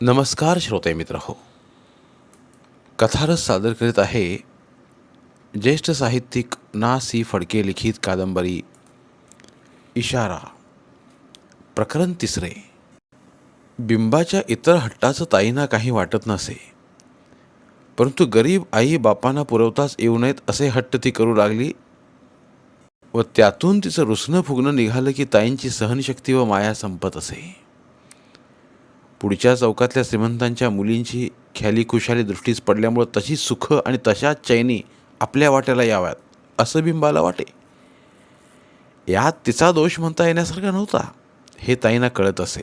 नमस्कार श्रोते मित्र हो कथारस सादर करीत आहे ज्येष्ठ साहित्यिक ना सी फडके लिखित कादंबरी इशारा प्रकरण तिसरे. बिंबाच्या इतर हट्टाचं ताईंना काही वाटत नसे परंतु गरीब आई बापांना पुरवताच येऊ नयेत असे हट्ट ती करू लागली व त्यातून तिचं रुसणं फुगणं निघालं की ताईंची सहनशक्ती व माया संपत असे. पुढच्या चौकातल्या श्रीमंतांच्या मुलींची ख्याली खुशाली दृष्टीस पडल्यामुळं तशी सुख आणि तशाच चैनी आपल्या वाट्याला याव्यात असं बिंबाला वाटे. यात तिचा दोष म्हणता येण्यासारखा नव्हता हे ताईंना कळत असे.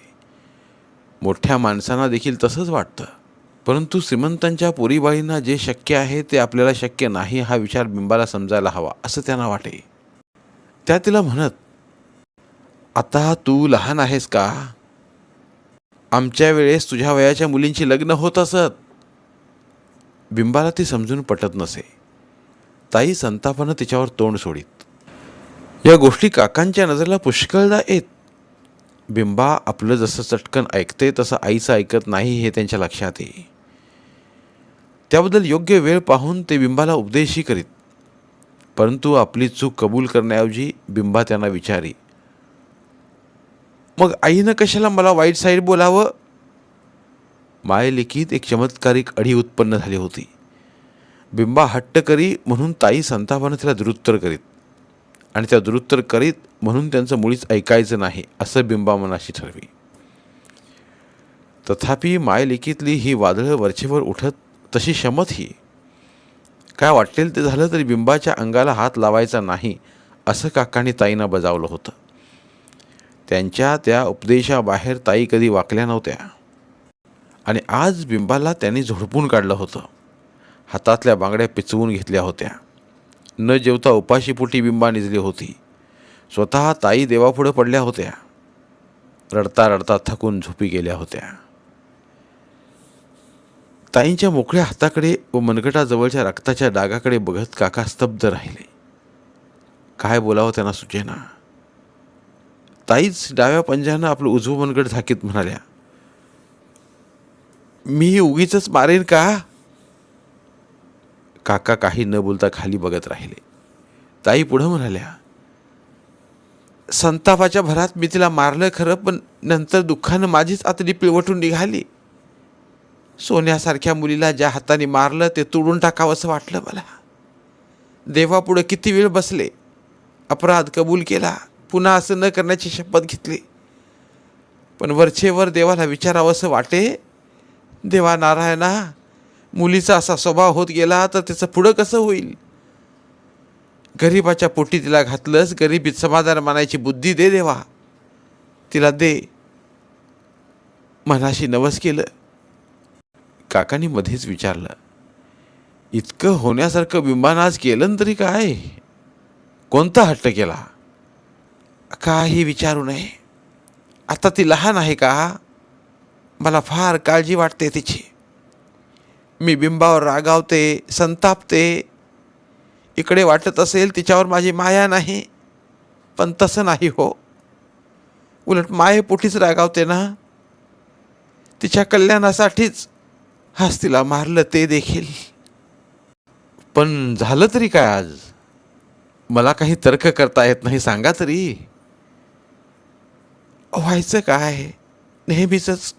मोठ्या माणसांना देखील तसंच वाटतं. परंतु श्रीमंतांच्या पोरीबाईंना जे शक्य आहे ते आपल्याला शक्य नाही हा विचार बिंबाला समजायला हवा असं त्यांना वाटे. त्या तिला म्हणत आता तू लहान आहेस का? आमच्या वेळेस तुझ्या वयाच्या मुलींची लग्न होत असत. बिंबाला ती समजून पटत नसे. ताई संतापानं तिच्यावर तोंड सोडीत. या गोष्टी काकांच्या नजरेला पुष्कळदा येत. बिंबा आपलं जसं चटकन ऐकते तसं आईचं ऐकत नाही हे त्यांच्या लक्षात येई त्याबद्दल योग्य वेळ पाहून ते बिंबाला उपदेशही करीत. परंतु आपली चूक कबूल करण्याऐवजी बिंबा त्यांना विचारी. मग आईनं कशाला मला वाईट साईड बोलावं? मायलेकीत एक चमत्कारिक अडी उत्पन्न झाली होती. बिंबा हट्ट करी म्हणून ताई संतापानं तिला दुरुत्तर करीत आणि त्या दुरुत्तर करीत म्हणून त्यांचं मुळीच ऐकायचं नाही असं बिंबा मनाशी ठरवी. तथापि मायलेकीतली ही वादळं वरचेवर उठत तशी शमत ही. काय वाटेल ते झालं तरी बिंबाच्या अंगाला हात लावायचा नाही असं काकांनी ताईंना बजावलं होतं. त्यांच्या त्या उपदेशाबाहेर ताई कधी वाकल्या नव्हत्या. आणि आज बिंबाला त्यांनी झोडपून काढलं होतं. हातातल्या बांगड्या पिचवून घेतल्या होत्या. न जेवता उपाशीपोटी बिंबा निजली होती. स्वतः ताई देवापुढं पडल्या होत्या. रडता रडता थकून झोपी गेल्या होत्या. ताईंच्या मोकळ्या हाताकडे व मनगटाजवळच्या रक्ताच्या डागाकडे बघत काका स्तब्ध राहिले. काय बोलावं त्यांना सुचेना. ताईच डाव्या पंजानं आपलं उजवं मनगड झाकीत म्हणाल्या मी उगीच मारेन का? काका काही न बोलता खाली बघत राहिले. ताई पुढं म्हणाल्या संतापाच्या भरात मी तिला मारलं खरं पण नंतर दुःखानं माझीच आतडी पिळवटून निघाली. सोन्यासारख्या मुलीला ज्या हाताने मारलं ते तोडून टाकावंसं वाटलं मला. देवापुढं किती वेळ बसले अपराध कबूल केला. पुन्हा असं न करण्याची शपथ घेतली. पण वरचेवर देवाला विचारावंसं वाटे देवा नारायणा मुलीचा असा स्वभाव होत गेला तर त्याचं पुढं कसं होईल? गरिबाच्या पोटी तिला घातलंस गरिबीत समाधान मानायची बुद्धी दे देवा. तिला दे. मनाशी नवस केलं. काकांनी मध्येच विचारलं इतकं होण्यासारखं बिंबान आज केलं तरी काय? कोणता हट्ट केला? काही विचारू नये. आता ती लहान आहे का? मला फार काळजी वाटते तिची. मी बिंबावर रागावते संतापते. इकडे वाटत असेल तिच्यावर माझी माया नाही पण तसं नाही हो. उलट मायेपोटीच रागावते ना? तिच्या कल्याणासाठीच हाच तिला मारलं ते देखील. पण झालं तरी काय आज? मला काही तर्क करता येत नाही सांगा तरी. व्हायचं काय? नेहमीचंच.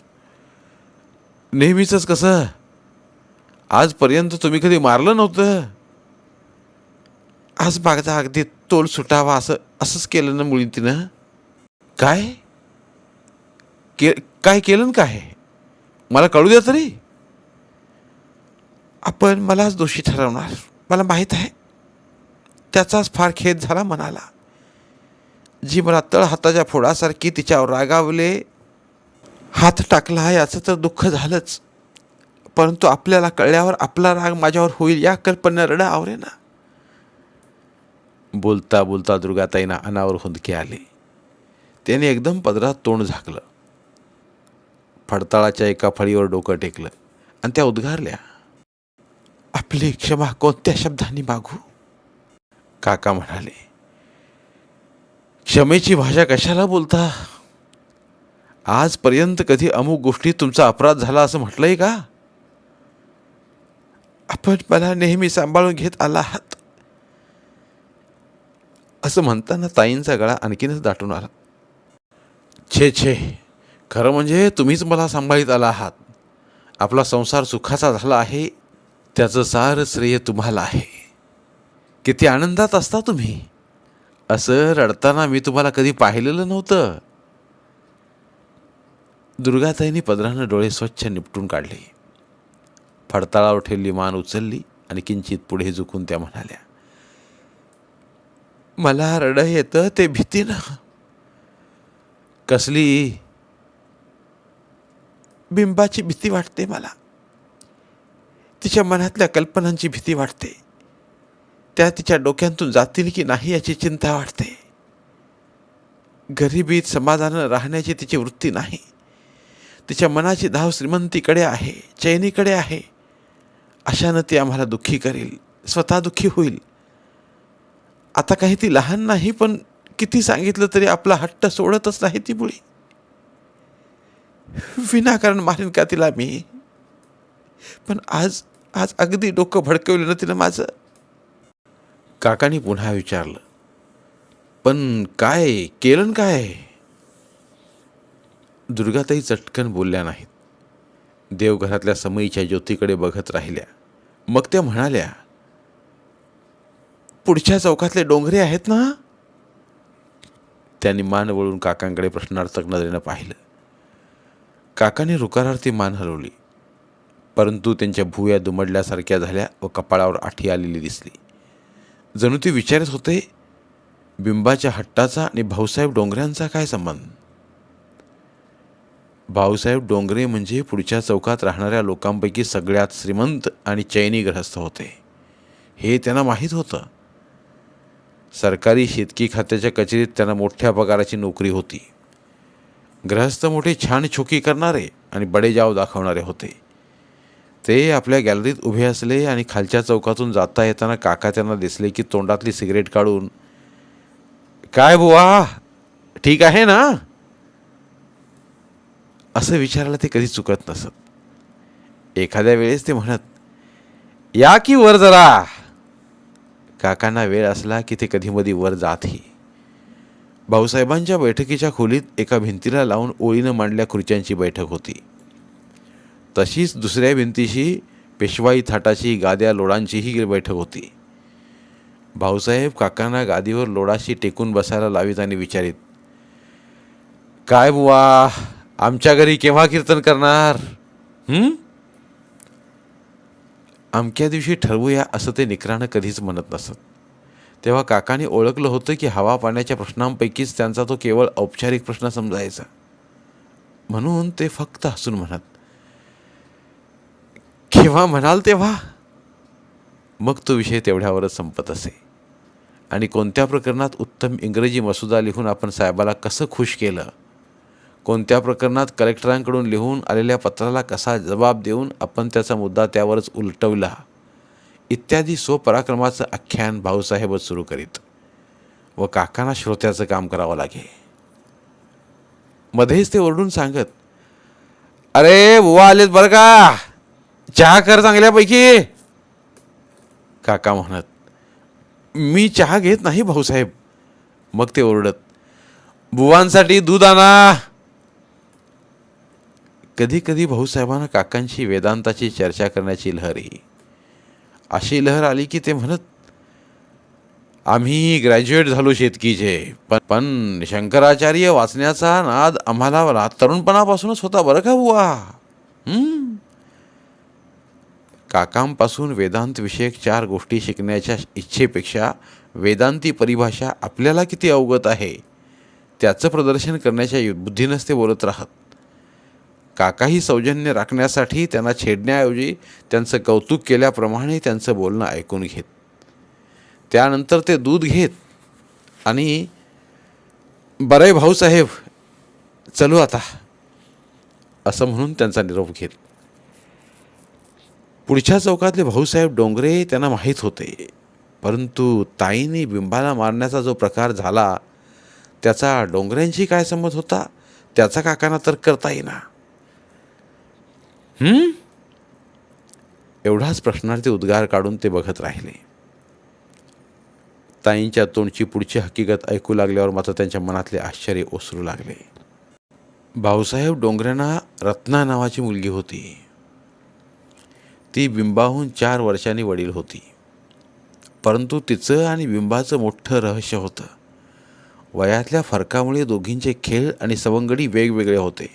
नेहमीचंच कसं? आजपर्यंत तुम्ही कधी मारलं नव्हतं? आज बागदा अगदी तोल सुटावा असं असंच केलं ना मुळी तिनं काय? के काय केलं काय? मला कळू द्या तरी. आपण मलाच दोषी ठरवणार. मला माहीत आहे. त्याचाच फार खेद झाला मनाला. जी मला तळ हाताच्या फोडासारखी तिच्यावर रागावले हात टाकला याचं तर दुःख झालंच. परंतु आपल्याला कळल्यावर आपला राग माझ्यावर होईल या कल्पना रडा आवरे ना. बोलता बोलता दुर्गाताईंना अनावर हुंदके आले. त्याने एकदम पदरात तोंड झाकलं. फडताळाच्या एका फळीवर डोकं टेकलं आणि त्या उद्गारल्या आपली क्षमा कोणत्या शब्दांनी मागू? काका म्हणाले क्षमेची भाषा कशाला बोलता? आजपर्यंत कधी अमुक गोष्टीत तुमचा अपराध झाला असं म्हटलंय का? आपण मला नेहमी सांभाळून घेत आला आहात. असं म्हणताना ताईंचा गळा आणखीनच दाटून आला. छे छे. खरं म्हणजे तुम्हीच मला सांभाळीत आला आहात. आपला संसार सुखाचा झाला आहे. त्याचं सार श्रेय तुम्हाला आहे. किती आनंदात असता तुम्ही. असं रडताना मी तुम्हाला कधी पाहिलेलं नव्हतं. दुर्गाताईंनी पदरानं डोळे स्वच्छ निपटून काढले. फडताळावर ठेवली मान उचलली आणि किंचित पुढे झुकून त्या म्हणाल्या मला रड येतं ते भीतीनं कसली बिंबाची भीती वाटते मला. तिच्या मनातल्या कल्पनांची भीती वाटते. त्या तिच्या डोक्यातून जातील की नाही याची चिंता वाटते गरिबीत समाधानं राहण्याची तिची वृत्ती नाही. तिच्या मनाची धाव श्रीमंतीकडे आहे चैनीकडे आहे. अशानं ती आम्हाला दुःखी करेल स्वतः दुःखी होईल. आता काही ती लहान नाही पण किती सांगितलं तरी आपला हट्ट सोडतच नाही ती मुळी. विनाकारण मारेन का तिला मी? पण आज आज अगदी डोकं भडकवलं ना तिनं माझं. काकाने पुन्हा विचारलं पण काय केलं काय? दुर्गाताई चटकन बोलल्या नाहीत. देवघरातल्या समईच्या ज्योतीकडे बघत राहिल्या. मग त्या म्हणाल्या पुढच्या चौकातले डोंगरे आहेत ना? त्यांनी मान वळून काकांकडे प्रश्नार्थक नजरेनं पाहिलं. काकाने रुकारार्थी मान हलवली परंतु त्यांच्या भुया दुमडल्यासारख्या झाल्या व कपाळावर आठी आलेली दिसली. जणू ते विचारत होते बिंबाच्या हट्टाचा आणि भाऊसाहेब डोंगऱ्यांचा काय संबंध? भाऊसाहेब डोंगरे म्हणजे पुढच्या चौकात राहणाऱ्या लोकांपैकी सगळ्यात श्रीमंत आणि चैनी ग्रहस्थ होते. हे त्यांना माहीत होतं. सरकारी शेतकी खात्याच्या कचेरीत त्यांना मोठ्या पगाराची नोकरी होती. ग्रहस्थ मोठे छान छोकी करणारे आणि बडेजाव दाखवणारे होते. ते आपल्या गॅलरीत उभे असले आणि खालच्या चौकातून जाता येताना काका त्यांना दिसले की तोंडातली सिगरेट काढून काय बुवा? ठीक आहे ना? असं विचारायला ते कधी चुकत नसत. एखाद्या वेळेस ते म्हणत या की वर जरा. काकांना वेळ असला की ते कधीमधी वर जातही. भाऊसाहेबांच्या बैठकीच्या खोलीत एका भिंतीला लावून ओळीनं मांडल्या खुर्च्यांची बैठक होती. तशीच दुसऱ्या भिंतीशी पेशवाई थाटाची गाद्या लोडांचीही बैठक होती. भाऊसाहेब काकांना गादीवर लोडाशी टेकून बसायला लावीत आणि विचारित काय बुवा आमच्या घरी केव्हा कीर्तन करणार? अमक्या दिवशी ठरवूया असं ते निकरानं कधीच म्हणत नसत. तेव्हा काकाने ओळखलं होतं की हवा पाण्याच्या प्रश्नांपैकीच त्यांचा तो केवळ औपचारिक प्रश्न समजायचा. म्हणून ते फक्त हसून म्हणत केव्हा म्हणाल तेव्हा. मग तो विषय तेवढ्यावरच संपत असे. आणि कोणत्या प्रकरणात उत्तम इंग्रजी मसुदा लिहून आपण साहेबाला कसं खुश केलं? कोणत्या प्रकरणात कलेक्टरांकडून लिहून आलेल्या पत्राला कसा जबाब देऊन आपण त्याचा मुद्दा त्यावरच उलटवला? इत्यादी स्वपराक्रमाचं आख्यान भाऊसाहेबच सुरू करीत. व काकांना श्रोत्याचं काम करावं लागे. मध्येच ते ओरडून सांगत अरे बुवा आलेत बरं का? चहा कर चांगल्यापैकी. काका म्हणत मी चहा घेत नाही भाऊसाहेब. मग ते ओरडत बुवांसाठी दूध आणा. कधी कधी भाऊसाहेबांना काकांशी वेदांताची चर्चा करण्याची लहर ही अशी लहर आली की ते म्हणत आम्ही ग्रॅज्युएट झालो शेतकीचे पण पण शंकराचार्य वाचण्याचा नाद आम्हाला तरुणपणापासूनच होता बरं का बुवा? काकांपासून वेदांत विषयक चार गोष्टी शिकण्याच्या इच्छेपेक्षा वेदांती परिभाषा आपल्याला किती अवगत आहे त्याचं प्रदर्शन करण्याच्या यु- बुद्धीनंच ते बोलत राहत. काकाही सौजन्य राखण्यासाठी त्यांना छेडण्याऐवजी त्यांचं कौतुक केल्याप्रमाणे त्यांचं बोलणं ऐकून घेत. त्यानंतर ते दूध घेत आणि बरे भाऊसाहेब चलू आता असं म्हणून त्यांचा निरोप घेत. पुढच्या चौकातले भाऊसाहेब डोंगरे त्यांना माहीत होते. परंतु ताईने बिंबाला मारण्याचा जो प्रकार झाला त्याचा डोंगऱ्यांशी काय संबंध होता? त्याचा काकांना तर करता येईना. एवढाच प्रश्नार्थी उद्गार काढून ते बघत राहिले. ताईंच्या तोंडची पुढची हकीकत ऐकू लागल्यावर मात्र त्यांच्या मनातले आश्चर्य ओसरू लागले. भाऊसाहेब डोंगऱ्यांना रत्ना नावाची मुलगी होती. ती बिंबाहून चार वर्षांनी वडील होती. परंतु तिचं आणि बिंबाचं मोठं रहस्य होतं. वयातल्या फरकामुळे दोघींचे खेळ आणि सवंगडी वेगवेगळे होते.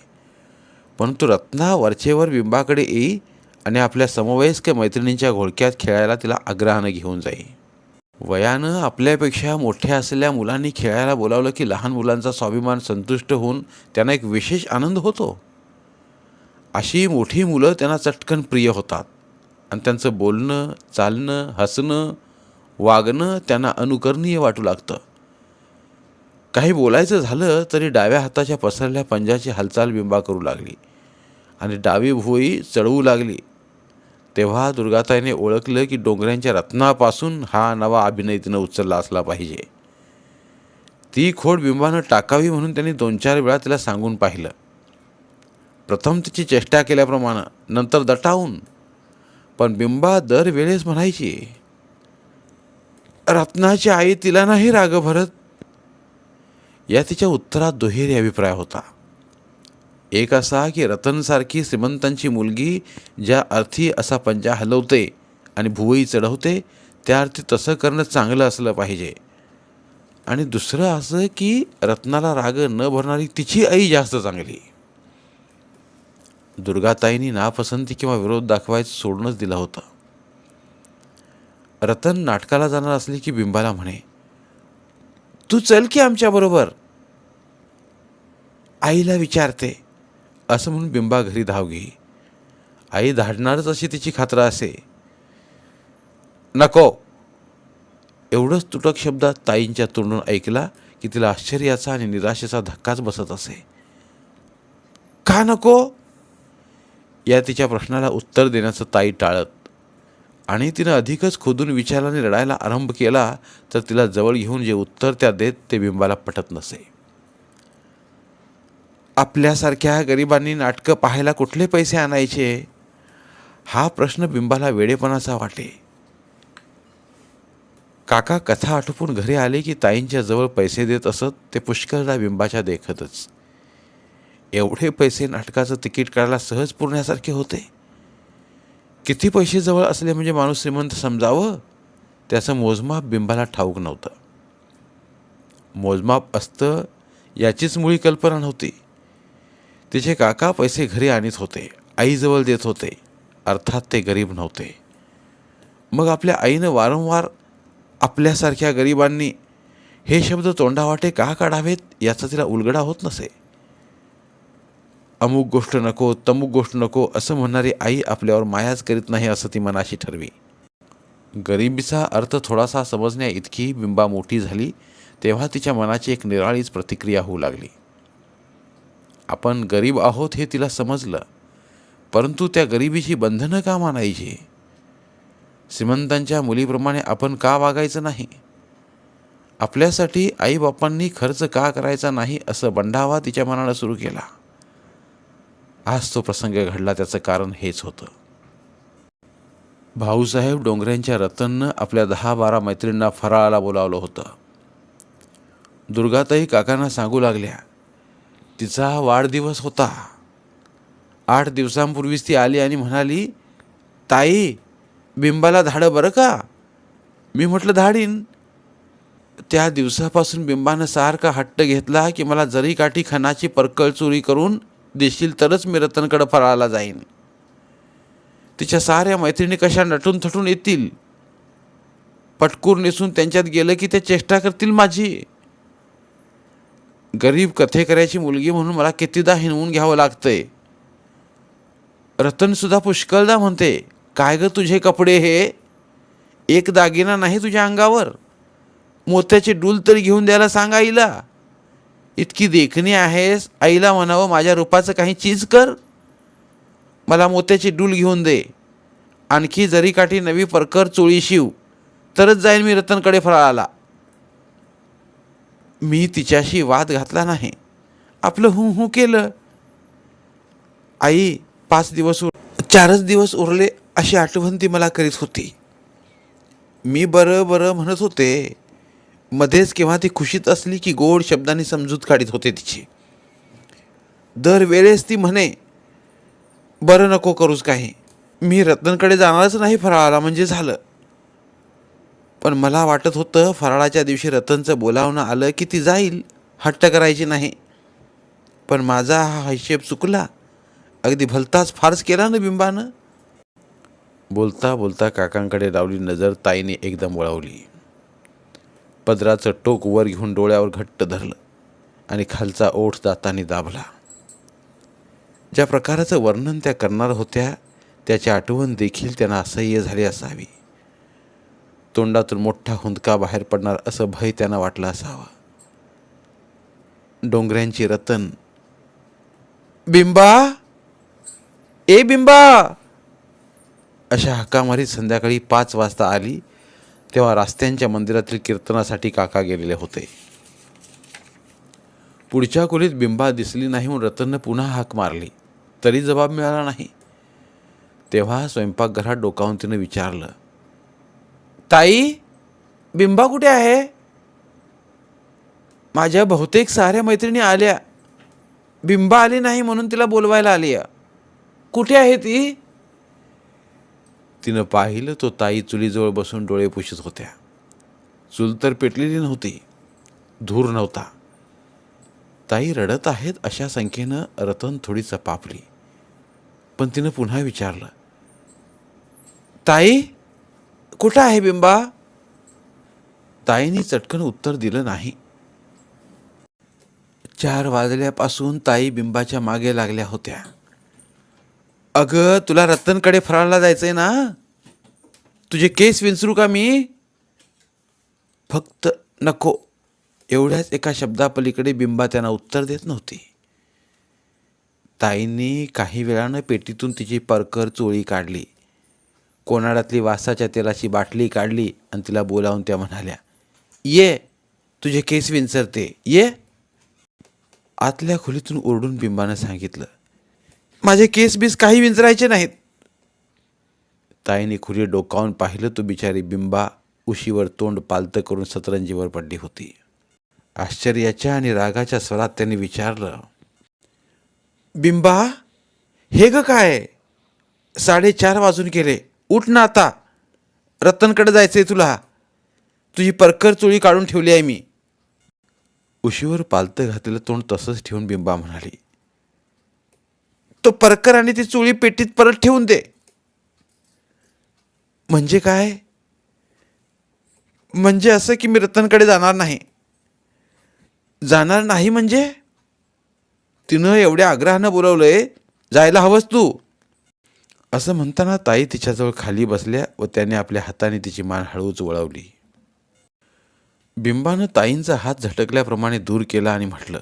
परंतु रत्ना वरचेवर बिंबाकडे येई आणि आपल्या समवयस्क मैत्रिणींच्या घोळक्यात खेळायला तिला आग्रहानं घेऊन जाई. वयानं आपल्यापेक्षा मोठ्या असलेल्या मुलांनी खेळायला बोलावलं की लहान मुलांचा स्वाभिमान संतुष्ट होऊन त्यांना एक विशेष आनंद होतो. अशी मोठी मुलं त्यांना चटकन प्रिय होतात. आणि त्यांचं बोलणं चालणं हसणं वागणं त्यांना अनुकरणीय वाटू लागतं. काही बोलायचं झालं तरी डाव्या हाताच्या पसरल्या पंजाची हालचाल बिंबा करू लागली. आणि डावी भोई चढवू लागली. तेव्हा दुर्गाताईने ओळखलं की डोंगऱ्यांच्या रत्नापासून हा नवा अभिनय तिनं उचलला असला पाहिजे. ती खोड बिंबानं टाकावी म्हणून त्यांनी दोन चार वेळा तिला सांगून पाहिलं. प्रथम तिची चेष्टा केल्याप्रमाणे नंतर दटावून पण बिंबा दरवेळेस म्हणायची रत्नाची आई तिला नाही राग भरत. या तिच्या उत्तरात दुहेरी अभिप्राय होता. एक असा की रतनसारखी श्रीमंतांची मुलगी ज्या अर्थी असा पंजा हलवते आणि भुवई चढवते त्या अर्थी तसं करणं चांगलं असलं पाहिजे. आणि दुसरं असं की रत्नाला राग न भरणारी तिची आई जास्त चांगली. दुर्गाताईंनी नापसंती किंवा विरोध दाखवायचं सोडूनच दिलं होतं. रतन नाटकाला जाणार असली की बिंबाला म्हणे तू चल की आमच्याबरोबर आईला विचारते. असं म्हणून बिंबा घरी धाव घेई. आई धाडणारच अशी तिची खात्रा असे. नको. एवढंच तुटक शब्दात ताईंच्या तोंडून ऐकला की तिला आश्चर्याचा आणि निराशेचा धक्काच बसत असे. का नको? या तिच्या प्रश्नाला उत्तर देण्याचं ताई टाळत. आणि तिनं अधिकच खोदून विचाराने रडायला आरंभ केला तर तिला जवळ घेऊन जे उत्तर त्या देत ते बिंबाला पटत नसे. आपल्यासारख्या गरिबांनी नाटकं पाहायला कुठले पैसे आणायचे? हा प्रश्न बिंबाला वेडेपणाचा वाटे. काका कथा आटोपून घरी आले की ताईंच्या जवळ पैसे देत असत ते पुष्कळदा बिंबाच्या देखतच. एवढे पैसे नाटकाचं तिकीट काढायला सहज पुरण्यासारखे होते? किती पैसे जवळ असले म्हणजे माणूस श्रीमंत समजावं? त्याचं मोजमाप बिंबाला ठाऊक नव्हतं. मोजमाप असतं याचीच मुळी कल्पना नव्हती. तिचे काका पैसे घरी आणीत होते आईजवळ देत होते अर्थात ते गरीब नव्हते. मग आपल्या आईनं वारंवार आपल्यासारख्या गरिबांनी हे शब्द तोंडावाटे का काढावेत याचा तिला उलगडा होत नसे? अमुक गोष्ट नको तमुक गोष्ट नको असं म्हणणारी आई आपल्यावर मायाच करीत नाही असं ती मनाशी ठरवी. गरिबीचा अर्थ थोडासा समजण्या इतकी बिंबा मोठी झाली तेव्हा तिच्या मनाची एक निराळीच प्रतिक्रिया होऊ लागली. आपण गरीब आहोत हे तिला समजलं परंतु त्या गरिबीची बंधनं का मानायची श्रीमंतांच्या मुलीप्रमाणे आपण का वागायचं नाही? आपल्यासाठी आईबापांनी खर्च का करायचा नाही असं बंडावा तिच्या मनाला सुरू केला. आज तो प्रसंग घडला त्याचं कारण हेच होतं. भाऊसाहेब डोंगऱ्यांच्या रतननं आपल्या दहा बारा मैत्रिणींना फराळाला बोलावलं होतं. दुर्गाताई काकांना सांगू लागल्या तिचा वाढदिवस होता. आठ दिवसांपूर्वीच ती आली आणि म्हणाली ताई बिंबाला धाडं बरं का? मी म्हटलं धाडीन. त्या दिवसापासून बिंबानं सारखा हट्ट घेतला की मला जरी काठी खणाची परकळ चोरी करून देशील तरच मी रतनकडं फराळाला जाईन. तिच्या साऱ्या मैत्रिणी कशा नटून थटून येतील? पटकूर नेसून त्यांच्यात गेलं की ते चेष्टा करतील माझी? गरीब कथे करायची मुलगी म्हणून मला कितीदा हिनवून घ्यावं लागतंय. रतनसुद्धा पुष्कळदा म्हणते काय ग तुझे कपडे हे? एक दागिना नाही तुझ्या अंगावर? मोत्याचे डूल तरी घेऊन द्यायला सांगा आईला. इतकी देखणी आहेस आईला म्हणावं माझ्या रूपाचं काही चीज कर. मला मोत्याची डूल घेऊन दे. आणखी जरी काठी नवी परकर चोळी शिव तरच जाईन मी रतनकडे फराळाला. मी तिच्याशी वाद घातला नाही. आपलं हू हू केलं. आई पाच दिवस उर चारच दिवस उरले अशी आठवण ती मला करीत होती. मी बरं बरं म्हणत होते मध्येच केव्हा ती खुशीत असली की गोड शब्दांनी समजूत काढीत होते तिची. दरवेळेस ती म्हणे बरं नको करूच काही. मी रत्नकडे जाणारच नाही फराळाला म्हणजे झालं. पण मला वाटत होतं फराळाच्या दिवशी रतनचं बोलावणं आलं की ती जाईल हट्ट करायची नाही. पण माझा हा हिशेब चुकला. अगदी भलताच फारच केला ना बिंबानं. बोलता बोलता काकांकडे लावली नजर ताईने एकदम वळवली. पदराचं टोक वर घेऊन डोळ्यावर घट्ट धरलं आणि खालचा ओठ दाताने दाबला. ज्या प्रकाराचं वर्णन त्या करणार होत्या त्याची आठवण देखील त्यांना असह्य झाली असावी. तोंडातून मोठा हुंदका बाहेर पडणार असं भय त्यांना वाटलं असावं. डोंगऱ्यांची रतन बिंबा! ए बिंबा! अशा हक्कामारीत संध्याकाळी पाच वाजता आली तेव्हा रास्त्यांच्या मंदिरातील कीर्तनासाठी काका गेलेले होते. पुढच्या खोलीत बिंबा दिसली नाही म्हणून रतननं पुन्हा हाक मारली. तरी जबाब मिळाला नाही. तेव्हा स्वयंपाकघरात डोकावून तिनं विचारलं ताई बिंबा कुठे आहे? माझ्या बहुतेक साऱ्या मैत्रिणी आल्या. बिंबा आली नाही म्हणून तिला बोलवायला आली कुठे आहे ती? तिनं पाहिलं तो ताई चुलीजवळ बसून डोळे पुसत होत्या. चूल तर पेटलेली नव्हती धूर नव्हता. ताई रडत आहेत अशा संख्येनं रतन थोडी चपापली पण तिनं पुन्हा विचारलं ताई कुठं आहे बिंबा? ताईने चटकन उत्तर दिलं नाही. चार वाजल्यापासून ताई बिंबाच्या मागे लागल्या होत्या. अगं तुला रतनकडे फराळला जायचंय ना? तुझे केस विंचरू का मी? फक्त नको. एवढ्याच एका शब्दापलीकडे बिंबा त्यांना उत्तर देत नव्हती. ताईंनी काही वेळानं पेटीतून तिची परकर चोळी काढली. कोणाडातली वासाच्या तेलाची बाटली काढली आणि तिला बोलावून त्या म्हणाल्या ये तुझे केस विंचरते. ये. आतल्या खोलीतून ओरडून बिंबानं सांगितलं माझे केस बीस काही विंचरायचे नाहीत. ताईने खुरी डोकावून पाहिलं तो बिचारी बिंबा उशीवर तोंड पालतं करून सतरंजीवर पडली होती. आश्चर्याच्या आणि रागाच्या स्वरात त्यांनी विचारलं बिंबा हे ग काय? साडेचार वाजून गेले. उठ ना आता. रतनकडे जायचंय तुला. तुझी परकर चोळी काढून ठेवली आहे मी. उशीवर पालतं घातलेलं तोंड तसंच ठेवून बिंबा म्हणाली तो परकर आणि ती चुळी पेटीत परत ठेवून दे. म्हणजे काय? म्हणजे असं की मी रतनकडे जाणार नाही. जाणार नाही म्हणजे? तिनं एवढ्या आग्रहानं बोलवलंय जायला हवंस तू. असं म्हणताना ताई तिच्याजवळ खाली बसल्या व त्याने आपल्या हाताने तिची मान हळूच वळवली. बिंबानं ताईंचा हात झटकल्याप्रमाणे दूर केला आणि म्हटलं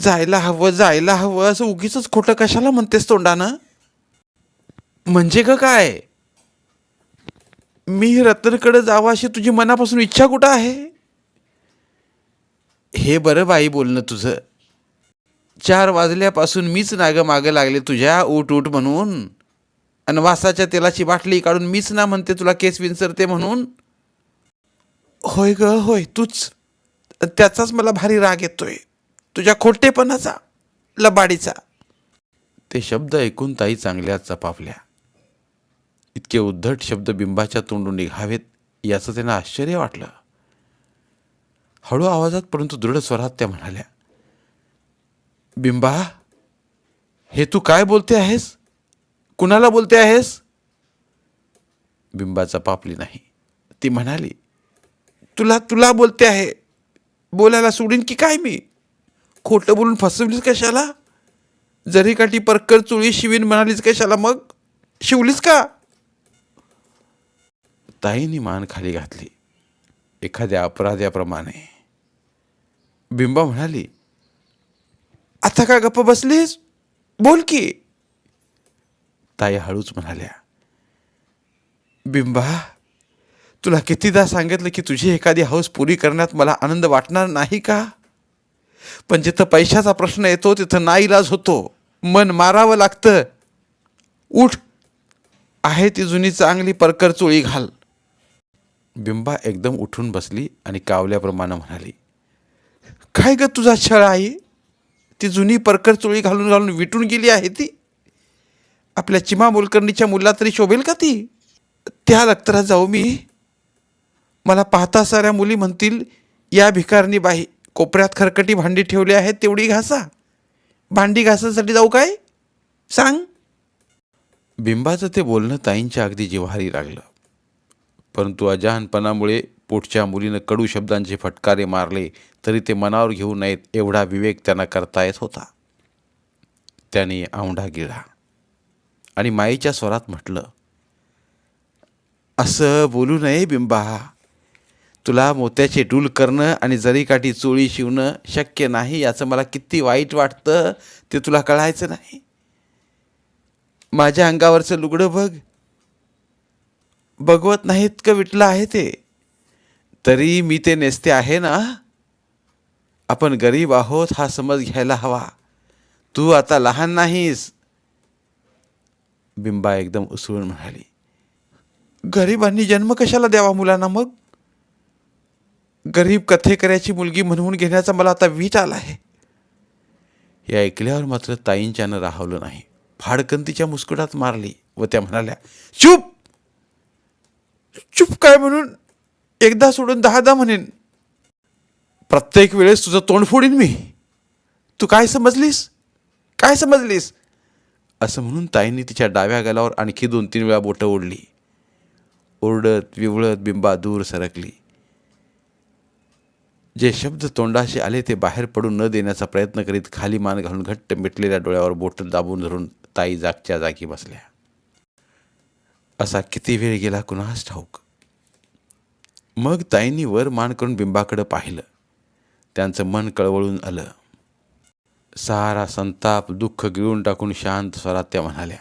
जायला हवं जायला हवं असं उगीच खोटं कशाला म्हणतेस तोंडानं? म्हणजे ग काय? मी रतनकडे जावं अशी तुझी मनापासून इच्छा कुठं आहे? हे बरं बाई बोलणं तुझं. चार वाजल्यापासून मीच नागं मागं लागले तुझ्या उठ उठ म्हणून. आणि वासाच्या तेलाची बाटली काढून मीच ना म्हणते तुला केस विंचरते म्हणून. होय ग होय तूच. त्याचाच मला भारी राग येतोय. तुझ्या खोटेपणाचा लबाडीचा. ते शब्द ऐकून ताई चांगल्या चपापल्या. इतके उद्धट शब्द बिंबाच्या तोंडून निघावेत याचं त्यांना आश्चर्य वाटलं. हळू आवाजात परंतु दृढ स्वरात त्या म्हणाल्या बिंबा हे तू काय बोलते आहेस? कुणाला बोलते आहेस? बिंबाचा पापली नाही. ती म्हणाली तुला तुला बोलते आहे. बोलायला सोडीन की काय मी? खोटं बोलून फसवलीस कशाला? जरी काठी परकर चुळी शिवीन म्हणालीस कशाला मग? शिवलीस का? ताईने मान खाली घातली. एखाद्या अपराध्याप्रमाणे. बिंबा म्हणाली आता का गप्प बसलीस? बोल की. ताई हळूच म्हणाल्या बिंबा तुला कितीदा सांगितलं की तुझी एखादी हौस पुरी करण्यात मला आनंद वाटणार नाही का? पण जिथं पैशाचा प्रश्न येतो तिथं नाईलाज होतो. मन मारावं लागतं. उठ. आहे ती जुनी चांगली परकर चोळी घाल. बिंबा एकदम उठून बसली आणि कावल्याप्रमाणे म्हणाली काय ग तुझा छळ आहे ती जुनी परकर चोळी घालून घालून विटून गेली आहे ती. आपल्या चिमा मोलकर्णीच्या मुला तरी शोभेल का ती? त्या दख्तरात जाऊ मी. मला पाहता साऱ्या मुली म्हणतील या भिकारणी बाई कोपऱ्यात खरकटी भांडी ठेवली आहेत तेवढी घासा. भांडी घासासाठी जाऊ काय? सांग. बिंबाचं ते बोलणं ताईंच्या अगदी जिव्हारी लागलं. परंतु अजहानपणामुळे पोटच्या मुलीनं कडू शब्दांचे फटकारे मारले तरी ते मनावर घेऊ नयेत एवढा विवेक त्यांना करता येत होता. त्याने औंढा गिळा आणि माईच्या स्वरात म्हटलं असं बोलू नये बिंबा. तुला मोत्याचे डूल करणं आणि जरीकाठी चोळी शिवणं शक्य नाही याचं मला किती वाईट वाटतं ते तुला कळायचं नाही. माझ्या अंगावरचं लुगडं बघ. बघवत नाहीत का विटलं आहे ते? तरी मी ते नेसते आहे ना? आपण गरीब आहोत हा समज घ्यायला हवा. तू आता लहान नाहीस. बिंबा एकदम उसळून म्हणाली. गरिबांनी जन्म कशाला द्यावा मुलांना मग? गरीब कथेकऱ्याची मुलगी म्हणवून घेण्याचा मला आता वीट आला आहे. हे ऐकल्यावर मात्र ताईंच्यानं राहवलं नाही. फाडकन तिच्या मुस्कुटात मारली व त्या म्हणाल्या चुप! चुप काय म्हणून? एकदा सोडून दहादा म्हणेन. प्रत्येक वेळेस तुझं तोंड फोडीन मी. तू काय समजलीस? काय समजलीस? असं म्हणून ताईंनी तिच्या डाव्या गालावर आणखी दोन तीन वेळा बोटं ओढली. ओरडत विवळत बिंबा दूर सरकली. जे शब्द तोंडाशी आले ते बाहेर पडून न देण्याचा प्रयत्न करीत खाली मान घालून घट्ट मिटलेल्या डोळ्यावर बोट दाबून धरून ताई जागच्या जागी बसल्या. असा किती वेळ गेला कुणास ठाऊक? मग ताईंनी वर मान करून बिंबाकडं पाहिलं. त्यांचं मन कळवळून आलं. सारा संताप दुःख गिळून टाकून शांत स्वरात त्या म्हणाल्या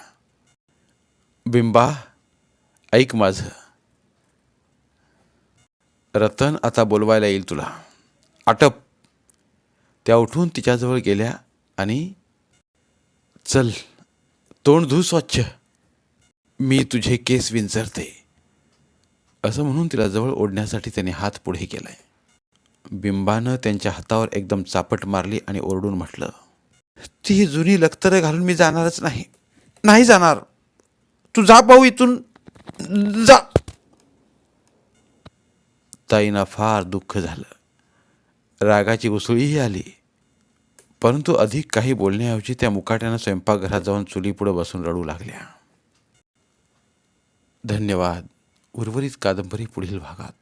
बिंबा ऐक माझं. रतन आता बोलवायला येईल तुला. आटप. त्या उठून तिच्याजवळ गेल्या आणि चल तोंड धू स्वच्छ. मी तुझे केस विंचरते. असं म्हणून तिला जवळ ओढण्यासाठी त्याने हात पुढे केलाय. बिंबानं त्यांच्या हातावर एकदम चापट मारली आणि ओरडून म्हटलं ती जुनी लखतरं घालून मी जाणारच नाही. नाही जाणार. तू जा पाहू इथून. जा. ताईना फार दुःख झालं. रागाची उसळीही आली. परंतु अधिक काही बोलण्याऐवजी त्या मुकाट्यानं स्वयंपाकघरात जाऊन चुलीपुढं बसून रडू लागल्या. धन्यवाद. उर्वरित कादंबरी पुढील भागात.